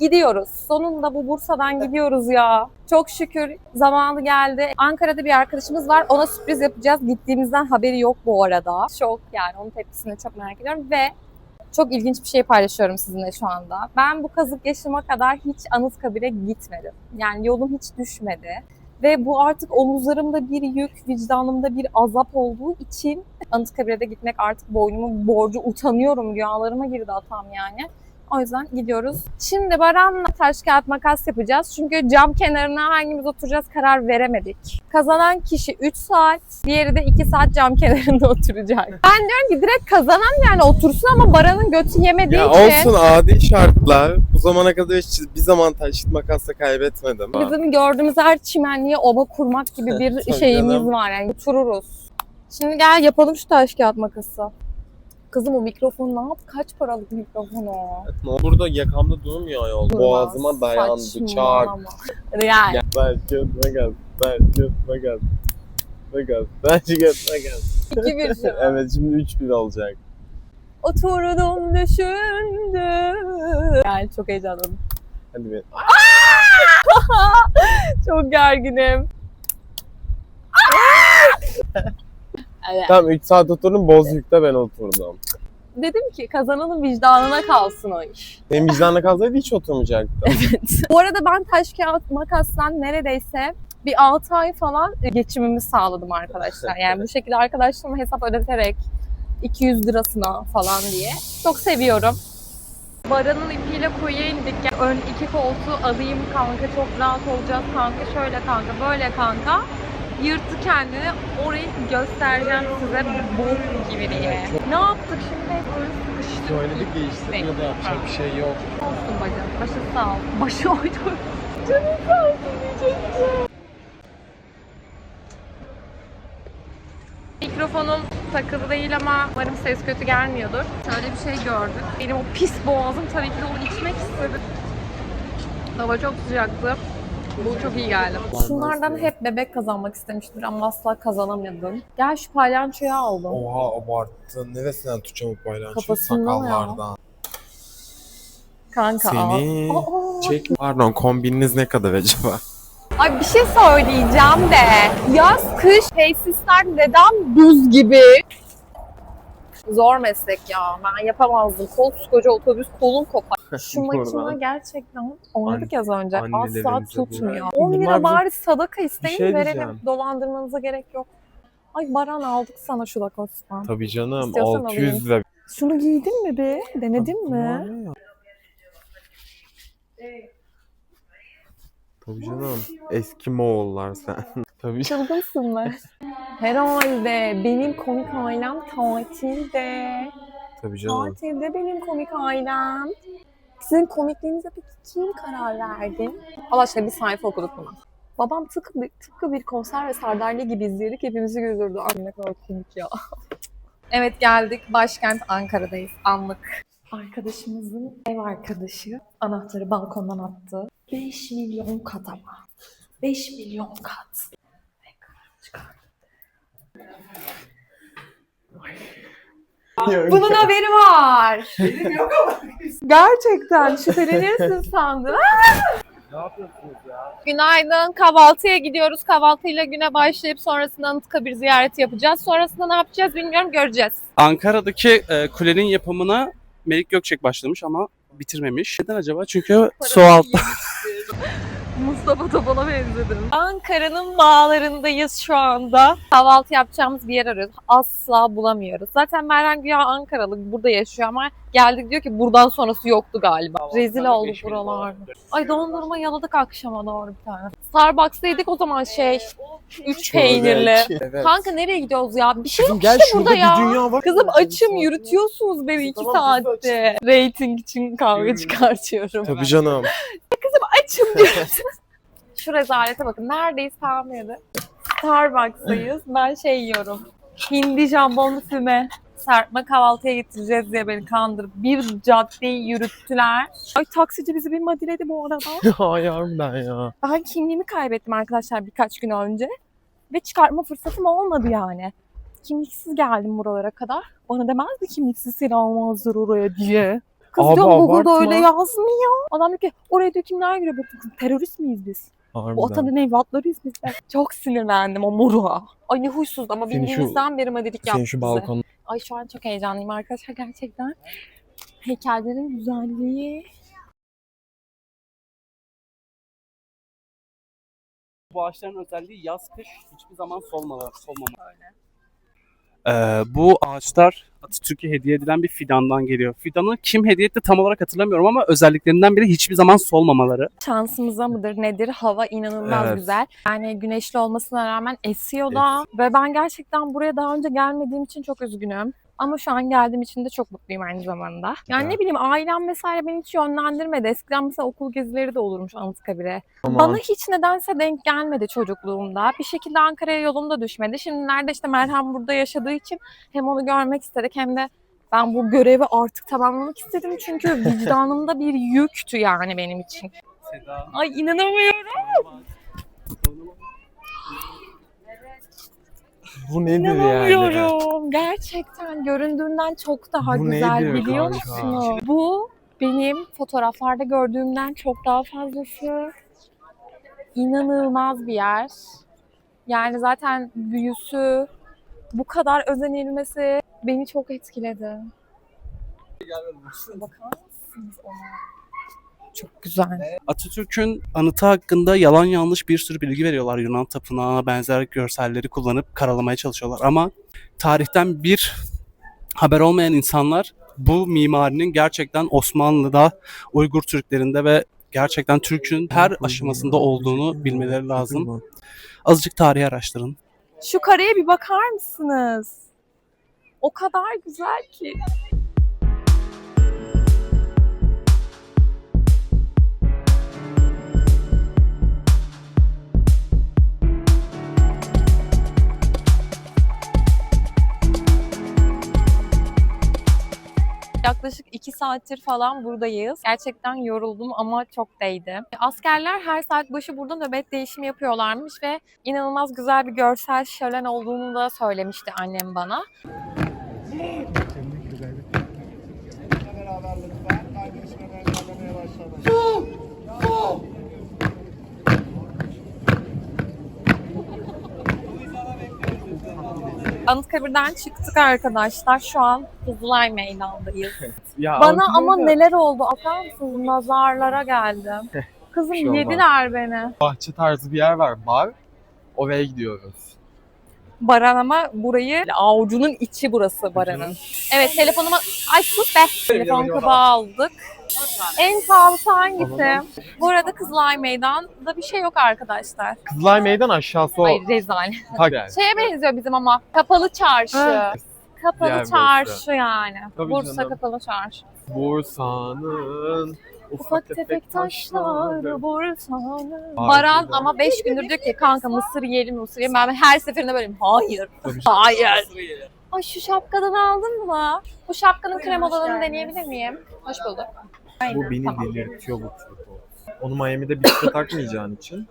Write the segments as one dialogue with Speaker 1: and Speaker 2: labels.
Speaker 1: Gidiyoruz. Sonunda bu Bursa'dan gidiyoruz ya. Çok şükür zamanı geldi. Ankara'da bir arkadaşımız var. Ona sürpriz yapacağız. Gittiğimizden haberi yok bu arada. Şok yani. Onun tepkisini çok merak ediyorum. Ve çok ilginç bir şey paylaşıyorum sizinle şu anda. Ben bu kazık yaşıma kadar hiç Anıtkabir'e gitmedim. Yani yolum hiç düşmedi. Ve bu artık omuzlarımda bir yük, vicdanımda bir azap olduğu için Anıtkabir'e de gitmek artık boynumun borcu. Utanıyorum. Rüyalarıma girdi hatam yani. O yüzden gidiyoruz. Şimdi Baran'la taş kağıt makas yapacağız. Çünkü cam kenarına hangimiz oturacağız karar veremedik. Kazanan kişi 3 saat, diğeri de 2 saat cam kenarında oturacak. Ben diyorum ki direkt kazanan yani otursun ama Baran'ın götü yemediği
Speaker 2: Ya
Speaker 1: için.
Speaker 2: olsun adi şartlar. Bu zamana kadar hiç bir zaman taşıt makasla kaybetmedim.
Speaker 1: Bizim gördüğümüz her çimenliğe oba kurmak gibi bir şeyimiz var yani otururuz. Şimdi gel yapalım şu taş kağıt makası. Kızım o mikrofon ne yap? Kaç paralık mikrofon o?
Speaker 2: Burada yakamda durmuyor yol.
Speaker 1: Durmaz.
Speaker 2: Boğazıma dayandı. Çak.
Speaker 1: Saçmalama. Yani.
Speaker 2: Gel. Gel. Götüme gel. Ben gel. Ben götüme gel.
Speaker 1: İki bir şu.
Speaker 2: evet şimdi 3-1 olacak.
Speaker 1: Oturdum düşündüm. Yani çok heyecanlıyım.
Speaker 2: Hadi bir.
Speaker 1: Çok gerginim. Evet.
Speaker 2: Tamam 3 saat oturdum Bozüyük'te ben oturdum.
Speaker 1: Dedim ki kazananın vicdanına kalsın o iş.
Speaker 2: Benim vicdanla kalsaydı hiç oturmayacaktım.
Speaker 1: Bu arada ben taş kağıt makasdan neredeyse bir 6 ay falan geçimimi sağladım arkadaşlar. Yani bu şekilde arkadaşlarıma hesap ödeterek 200 lirasına falan diye. Çok seviyorum. Baranın ipiyle kuyuya indik. Yani ön iki koltuğu alayım kanka çok rahat olacağız kanka. Şöyle kanka böyle kanka. Yırttı kendini. Orayı göstereceğim size bok gibi diye. Ne yaptık şimdi? Böyle sıkıştık.
Speaker 2: Söyledik değiştirmiyor da yapacak bir şey yok.
Speaker 1: Olsun bacım. Başı sağ ol. Başı oydu. Canım sağ olsun diyecektim. Mikrofonum takılı değil ama umarım ses kötü gelmiyordur. Şöyle bir şey gördük. Benim o pis boğazım tabii ki de onu içmek istedi. Hava çok sıcaktı. Bu çok iyi geldi. Şunlardan hep bebek kazanmak istemiştim ama asla kazanamadım. Gel şu palyaçoyu aldım.
Speaker 2: Oha abarttın. Neresinden tutacağım bu paylaşımı?
Speaker 1: Kafasından ya.
Speaker 2: Sakallardan.
Speaker 1: Kanka
Speaker 2: Seni
Speaker 1: al.
Speaker 2: Çek. Pardon kombininiz ne kadar acaba?
Speaker 1: Ay bir şey söyleyeceğim de. Yaz, kış, tesisler neden buz gibi? Zor meslek ya. Ben yapamazdım. Koskoca otobüs kolum kopar. Şu makine gerçekten oynadık ya az önce. Asla tutmuyor.
Speaker 2: bu-
Speaker 1: 10 lira bari sadaka isteyin
Speaker 2: şey
Speaker 1: verelim.
Speaker 2: diyeceğim.
Speaker 1: Dolandırmanıza gerek yok. Ay Baran aldık sana şu Lacoste'dan.
Speaker 2: Tabii canım
Speaker 1: İstiyorsan
Speaker 2: 600 lira.
Speaker 1: Şunu giydin mi be? Denedin mi?
Speaker 2: ya? Tabii canım. Eski Moğollar sen. Tabii canım.
Speaker 1: Çılgınsın mı? Herhalde benim komik ailem tatilde.
Speaker 2: Tabii canım.
Speaker 1: Tatilde benim komik ailem. Sizin komikliğinize peki kim karar verdi? Allah aşkına bir sayfa okuduk bunu. Babam tıpkı bir, tıpkı bir konser ve sardalya gibi izleyerek hepimizi güldürdü. Ay ne kadar komik ya. evet geldik. Başkent Ankara'dayız. Anlık. Arkadaşımızın ev arkadaşı anahtarı balkondan attı. 5 milyon kat ama. 5 milyon kat. Çıkar. Bunun haberi var.
Speaker 3: Benim yok ama.
Speaker 1: Gerçekten şüphelenirsin sandım.
Speaker 2: Ne yapıyorsunuz ya?
Speaker 1: Günaydın. Kahvaltıya gidiyoruz. Kahvaltıyla güne başlayıp sonrasında Anıtkabir ziyareti yapacağız. Sonrasında ne yapacağız bilmiyorum göreceğiz.
Speaker 3: Ankara'daki e, kulenin yapımına Melik Gökçek başlamış ama bitirmemiş. Neden acaba? Çünkü su altta.
Speaker 1: Mustafa Topal'a benzedim. Ankara'nın bağlarındayız şu anda. Kahvaltı yapacağımız bir yer arıyoruz. Asla bulamıyoruz. Zaten Meryem Güya Ankaralı burada yaşıyor ama geldik diyor ki buradan sonrası yoktu galiba. Rezil olduk buralarda. Ay dondurma yaladık akşama doğru bir tane. Starbucks'ta yedik o zaman şey. Üç peynirli.
Speaker 2: Evet.
Speaker 1: Kanka nereye gidiyoruz ya? Bir şey yok
Speaker 2: Gel
Speaker 1: işte burada ya.
Speaker 2: dünya var.
Speaker 1: Kızım açım yürütüyorsunuz beni iki
Speaker 2: Tamam,
Speaker 1: saatte. Rating için kavga çıkartıyorum.
Speaker 2: Tabii canım.
Speaker 1: Açım diyorum. Şu rezalete bakın. Neredeyiz tahmin edin. Starbucks'tayız. Ben şey yiyorum. Hindi jambonlu füme. Serpme kahvaltıya getireceğiz diye beni kandırıp bir caddeyi yürüttüler. Ay taksici bizi bir madiledi bu arada.
Speaker 2: Ay harbiden ya.
Speaker 1: Ben kimliğimi kaybettim arkadaşlar birkaç gün önce. Ve çıkartma fırsatım olmadı yani. Kimliksiz geldim buralara kadar. Bana demezdi kimliksiz seni almazlar oraya diye. Kız
Speaker 2: Abi
Speaker 1: diyorum Google'da
Speaker 2: abartma.
Speaker 1: öyle yazmıyor. Adam diyor ki oraya diyor kimler giriyor? Bakın terörist miyiz biz? Bu
Speaker 2: Harbiden.
Speaker 1: atanın evlatlarıyız biz de. Çok sinirlendim o moruğa. Ay ne huysuz ama
Speaker 2: Senin şu-
Speaker 1: bildiğimizden beri madilik yaptı
Speaker 2: şu
Speaker 1: bize.
Speaker 2: balkon.
Speaker 1: Ay şu an çok heyecanlıyım arkadaşlar gerçekten. Heykellerin güzelliği.
Speaker 3: Bu ağaçların özelliği yaz kış hiçbir zaman solmalar, solmama. Ee, bu ağaçlar Atatürk'e hediye edilen bir fidandan geliyor. Fidanı kim hediye etti tam olarak hatırlamıyorum ama özelliklerinden biri hiçbir zaman solmamaları.
Speaker 1: Şansımıza mıdır nedir? Hava inanılmaz
Speaker 2: Evet.
Speaker 1: güzel. Yani güneşli olmasına rağmen esiyor da. Ve ben gerçekten buraya daha önce gelmediğim için çok üzgünüm. Ama şu an geldiğim için de çok mutluyum aynı zamanda. Yani
Speaker 2: Evet.
Speaker 1: ne bileyim ailem vesaire beni hiç yönlendirmedi. Eskiden mesela okul gezileri de olurmuş Anıtkabir'e.
Speaker 2: Aman.
Speaker 1: Bana hiç nedense denk gelmedi çocukluğumda. Bir şekilde Ankara'ya yolum da düşmedi. Şimdi nerede işte Merhem burada yaşadığı için hem onu görmek istedik hem de ben bu görevi artık tamamlamak istedim. Çünkü vicdanımda bir yüktü yani benim için.
Speaker 3: Seda.
Speaker 1: Ay inanamıyorum.
Speaker 2: Bu nedir yani?
Speaker 1: İnanamıyorum. Gerçekten göründüğünden çok daha
Speaker 2: Bu
Speaker 1: güzel
Speaker 2: nedir
Speaker 1: biliyor
Speaker 2: kanka?
Speaker 1: musunuz? Bu benim fotoğraflarda gördüğümden çok daha fazlası. İnanılmaz bir yer. Yani zaten büyüsü, bu kadar özenilmesi beni çok etkiledi. Bakar mısınız ona? Çok güzel.
Speaker 3: Atatürk'ün anıtı hakkında yalan yanlış bir sürü bilgi veriyorlar. Yunan tapınağına benzer görselleri kullanıp karalamaya çalışıyorlar. Ama tarihten bir haber olmayan insanlar bu mimarinin gerçekten Osmanlı'da, Uygur Türklerinde ve gerçekten Türk'ün her aşamasında olduğunu bilmeleri lazım. Azıcık tarihi araştırın.
Speaker 1: Şu kareye bir bakar mısınız? O kadar güzel ki. Yaklaşık iki saattir falan buradayız. Gerçekten yoruldum ama çok değdi. Askerler her saat başı burada nöbet değişimi yapıyorlarmış ve inanılmaz güzel bir görsel şölen olduğunu da söylemişti annem bana. Anıtkabir'den çıktık arkadaşlar. Şu an Kızılay Meydan'dayız.
Speaker 2: Ya
Speaker 1: Bana ama
Speaker 2: Ankara'da
Speaker 1: neler oldu? Atar mısınız? Nazarlara geldim. Kızım
Speaker 2: Bir şey olmaz.
Speaker 1: yediler beni.
Speaker 2: bahçe tarzı bir yer var. Bar. Oraya gidiyoruz.
Speaker 1: Baran ama burayı avucunun içi burası Baran'ın. Evet telefonuma... Ay sus be! Telefon kabağı aldık. En pahalısı hangisi? Bu arada Kızılay Meydan'da bir şey yok arkadaşlar.
Speaker 2: Kızılay Meydan aşağısı o.
Speaker 1: Hayır rezalet.
Speaker 2: Tak.
Speaker 1: Şeye benziyor bizim ama kapalı çarşı. Kapalı
Speaker 2: Diğer burası.
Speaker 1: çarşı yani.
Speaker 2: Tabii
Speaker 1: Bursa
Speaker 2: canım.
Speaker 1: kapalı çarşı.
Speaker 2: Bursa'nın
Speaker 1: Ufak tefek taşları Bursa'nın.
Speaker 2: Harbiden.
Speaker 1: Baran ama 5 gündür diyor ki kanka mısır yiyelim mısır yiyelim. Ben her seferinde böyleyim. Hayır. Hayır. Ay şu şapkadan aldın mı? Bu şapkanın krem olanını deneyebilir miyim? Hoş bulduk. Aynen,
Speaker 2: Bu beni
Speaker 1: tamam.
Speaker 2: delirtiyor bu tripod. Onu Miami'de bir şey takmayacağın için.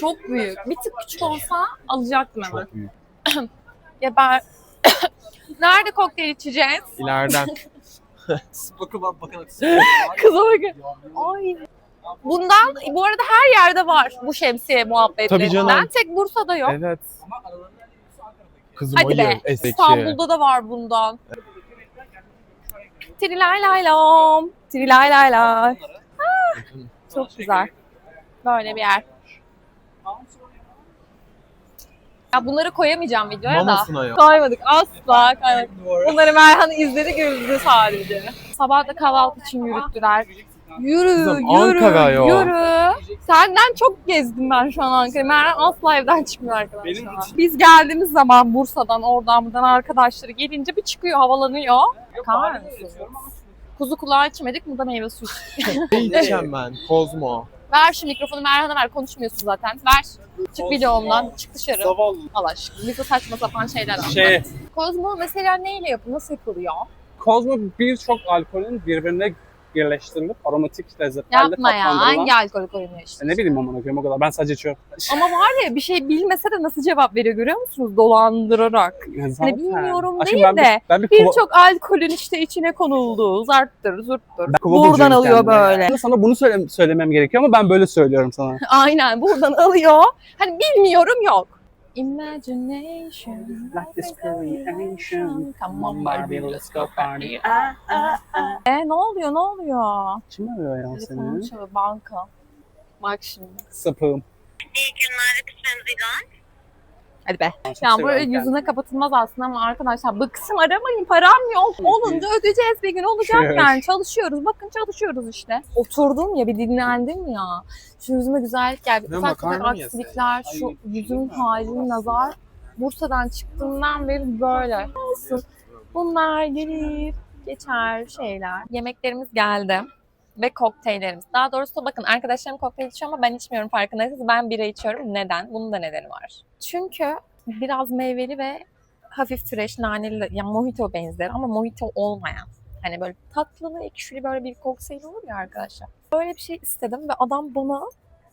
Speaker 1: Çok büyük. Bir tık küçük olsa alacaktım hemen.
Speaker 2: Çok büyük.
Speaker 1: Ya ben... Nerede kokteyl içeceğiz?
Speaker 2: İleriden.
Speaker 3: Bakın bakın.
Speaker 1: Kıza bakın. Ay. Bundan bu arada her yerde var bu şemsiye muhabbetlerinden.
Speaker 2: canım.
Speaker 1: Tek Bursa'da yok.
Speaker 2: evet. Kızım
Speaker 1: Hadi
Speaker 2: hayır.
Speaker 1: be.
Speaker 2: Eski.
Speaker 1: İstanbul'da da var bundan. Trilay lay lam. Trilay lay lay. Çok güzel. Böyle bir yer. Ya bunları koyamayacağım videoya da.
Speaker 2: Mamasına yok.
Speaker 1: Koymadık asla koymadık. Bunları Merhan izledi güldü sadece. Sabah da kahvaltı için yürüttüler. Yürü,
Speaker 2: Kızım,
Speaker 1: yürü,
Speaker 2: Ankara ya.
Speaker 1: yürü. Senden çok gezdim ben şu an Ankara'yı. Merhan asla evden çıkmıyor arkadaşlar.
Speaker 3: Benim için-
Speaker 1: Biz geldiğimiz zaman Bursa'dan, oradan buradan arkadaşları gelince bir çıkıyor, havalanıyor. Mısınız? Kuzu kulağı içmedik, burada meyve suyu.
Speaker 2: Ne içeceğim ben? Kozmo.
Speaker 1: Ver şu mikrofonu Merhan'a ver, konuşmuyorsun zaten. Ver. Çık videomdan, çık dışarı.
Speaker 3: Zavallı.
Speaker 1: Allah aşkına. Bize saçma sapan şeyler anlat.
Speaker 3: Şey,
Speaker 1: Kozmo mesela neyle yapılıyor? Nasıl yapılıyor?
Speaker 3: Kozmo birçok alkolün birbirine birleştirilip aromatik lezzetlerle
Speaker 1: Yapma ya.
Speaker 3: tatlandırılan.
Speaker 1: Hangi alkolik oyunu işte?
Speaker 3: E, Ne bileyim amına koyayım o kadar. Ben sadece içiyorum.
Speaker 1: Ama var ya bir şey bilmese de nasıl cevap veriyor görüyor musunuz? Dolandırarak.
Speaker 3: Yani zaten.
Speaker 1: bilmiyorum
Speaker 3: Aşkım
Speaker 1: değil
Speaker 3: ben bir-
Speaker 1: de
Speaker 3: ben bir
Speaker 1: Birçok alkolün işte içine konulduğu zarttır, zurttur.
Speaker 3: ben
Speaker 1: Buradan alıyor
Speaker 3: kendime.
Speaker 1: böyle.
Speaker 3: Ben Sana bunu söyle- söylemem gerekiyor ama ben böyle söylüyorum sana.
Speaker 1: Aynen buradan alıyor. Hani bilmiyorum yok. Imagination.
Speaker 3: Like this creation.
Speaker 1: Come on
Speaker 3: Barbie, let's go party.
Speaker 1: E ne oluyor ne oluyor?
Speaker 3: Kim arıyor ya
Speaker 1: Telefonum
Speaker 3: seni?
Speaker 1: çalıyor banka. Bak şimdi.
Speaker 3: Sapığım.
Speaker 4: İyi günler lütfen Zilan.
Speaker 1: Hadi be.
Speaker 3: Ben
Speaker 1: Yani
Speaker 3: kendimi.
Speaker 1: yüzüne kapatılmaz aslında ama arkadaşlar bıksın aramayın param yok. Olunca ödeyeceğiz bir gün olacak yani çalışıyoruz. Bakın çalışıyoruz işte. Oturdum ya bir dinlendim ya. Şu yüzüme güzellik geldi.
Speaker 3: Ne,
Speaker 1: Ufak tefek aksilikler, şu
Speaker 3: Ay.
Speaker 1: yüzümün halini nazar. Bursa'dan çıktığımdan beri böyle. Olsun. Bunlar gelir, geçer şeyler. Yemeklerimiz geldi. Ve kokteyllerimiz. Daha doğrusu bakın arkadaşlarım kokteyl içiyor ama ben içmiyorum farkındaysanız. Ben bira içiyorum. Neden? Bunun da nedeni var. Çünkü biraz meyveli ve hafif fresh, naneli, yani mojito benzer ama mojito olmayan. Hani böyle tatlı ve ekşili böyle bir kokteyl olur ya arkadaşlar. Böyle bir şey istedim ve adam bana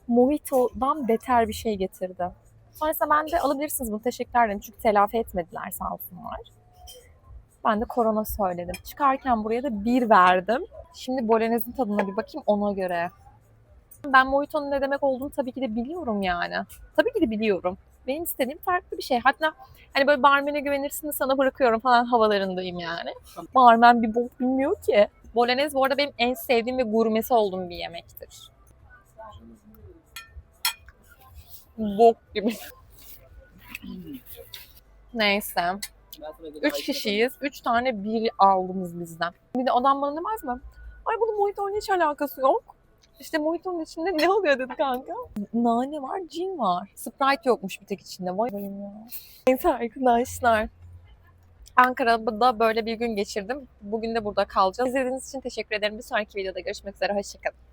Speaker 1: mojito'dan beter bir şey getirdi. Sonrasında ben de alabilirsiniz bunu teşekkür ederim çünkü telafi etmediler sağ olsunlar. Ben de korona söyledim. Çıkarken buraya da bir verdim. Şimdi Bolognese tadına bir bakayım ona göre. Ben mojito'nun ne demek olduğunu tabii ki de biliyorum yani. Tabii ki de biliyorum. Benim istediğim farklı bir şey. Hatta hani böyle barmene güvenirsin sana bırakıyorum falan havalarındayım yani. Barmen bir bok bilmiyor ki. Bolognese bu arada benim en sevdiğim ve gurmesi olduğum bir yemektir. Bok gibi. Neyse. Üç kişiyiz. Üç tane bir aldınız bizden. Bir de adam bana demez mi? Ay bunun mojito'nun hiç alakası yok. İşte mojito'nun içinde ne oluyor dedi kanka. Nane var, cin var. Sprite yokmuş bir tek içinde. Vay benim ya. Neyse arkadaşlar. Ankara'da böyle bir gün geçirdim. Bugün de burada kalacağız. İzlediğiniz için teşekkür ederim. Bir sonraki videoda görüşmek üzere. Hoşçakalın.